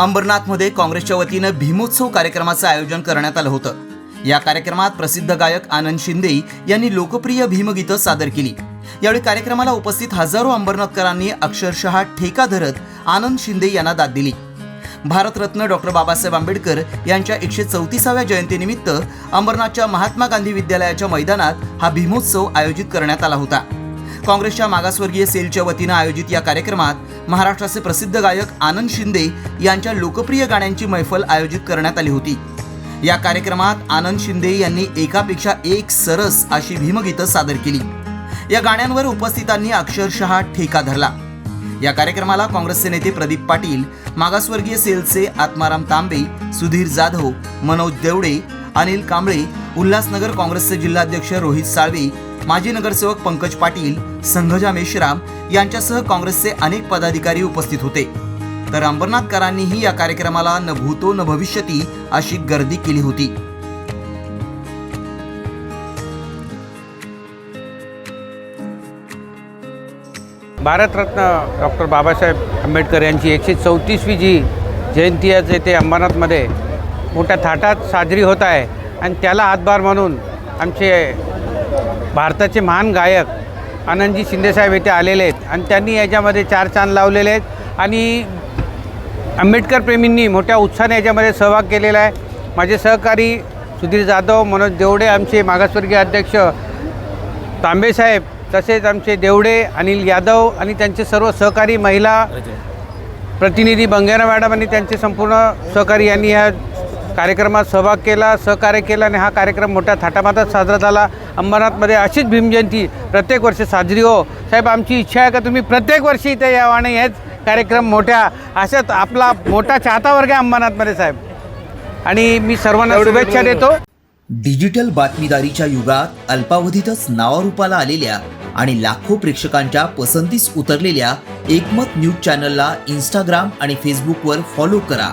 अंबरनाथमध्ये काँग्रेसच्या वतीनं भीमोत्सव कार्यक्रमाचं आयोजन करण्यात आलं होतं. या कार्यक्रमात प्रसिद्ध गायक आनंद शिंदे यांनी लोकप्रिय भीमगीतं सादर केली. यावेळी कार्यक्रमाला उपस्थित हजारो अंबरनाथकरांनी अक्षरशः ठेका धरत आनंद शिंदे यांना दाद दिली. भारतरत्न डॉक्टर बाबासाहेब आंबेडकर यांच्या एकशे चौतीसाव्या जयंतीनिमित्त अंबरनाथच्या महात्मा गांधी विद्यालयाच्या मैदानात हा भीमोत्सव आयोजित करण्यात आला होता. काँग्रेसच्या मागासवर्गीय सेलच्या वतीनं आयोजित या कार्यक्रमात महाराष्ट्राचे प्रसिद्ध गायक आनंद शिंदे यांच्या लोकप्रिय गाण्यांची मैफल आयोजित करण्यात आली होती. या कार्यक्रमात आनंद शिंदे यांनी एकापेक्षा एक सरस अशी भीमगीतं सादर केली. या गाण्यांवर उपस्थितांनी अक्षरशः ठेका धरला. या कार्यक्रमाला काँग्रेसचे नेते प्रदीप पाटील मागासवर्गीय सेलचे आत्माराम तांबे सुधीर जाधव मनोज देवडे अनिल कांबळे उल्हासनगर काँग्रेसचे जिल्हाध्यक्ष रोहित साळवे माजी नगरसेवक पंकज पाटील संघजा मेश्राम यांच्यासह काँग्रेसचे अनेक पदाधिकारी उपस्थित होते. तर अंबरनाथकरांनीही या कार्यक्रमाला न भूतो न भविष्यती अशी गर्दी केली होती. भारतरत्न डॉक्टर बाबासाहेब आंबेडकर यांची एकशे चौतीसवी जी जयंती आज ते अंबरनाथमध्ये मोठ्या थाटात साजरी होत आहे. आणि त्याला हातभार म्हणून आमचे भारताचे महान गायक आनंदजी शिंदेसाहेब येथे आलेले आहेत. आणि त्यांनी याच्यामध्ये चार चांद लावलेले आहेत. आणि आंबेडकर प्रेमींनी मोठ्या उत्साहाने याच्यामध्ये सहभाग केलेला आहे. माझे सहकारी सुधीर जाधव मनोज देवडे आमचे मागासवर्गीय अध्यक्ष तांबेसाहेब तसेच आमचे देवडे अनिल यादव आणि त्यांचे सर्व सहकारी महिला प्रतिनिधी बंगेरा मॅडम आणि त्यांचे संपूर्ण सहकारी यांनी या कार्यक्रमात सहभाग केला सहकार्य केलं आणि हा कार्यक्रम मोठ्या थाटामाटात साजरा झाला. अंबरनाथमध्ये अशीच भीमजयंती प्रत्येक वर्षी साजरी हो. साहेब आमची इच्छा आहे का तुम्ही प्रत्येक वर्षी इथे यावं आणि हेच कार्यक्रम मोठ्या अशाच आपला मोठा चाहता वर्ग आहे अंबरनाथमध्ये साहेब. आणि मी सर्वांना शुभेच्छा देतो. डिजिटल बातमीदारीच्या युगात अल्पावधीतच नावारूपाला आलेल्या आणि लाखो प्रेक्षकांच्या पसंतीस उतरलेल्या एकमत न्यूज चॅनलला इंस्टाग्राम आणि फेसबुकवर फॉलो करा.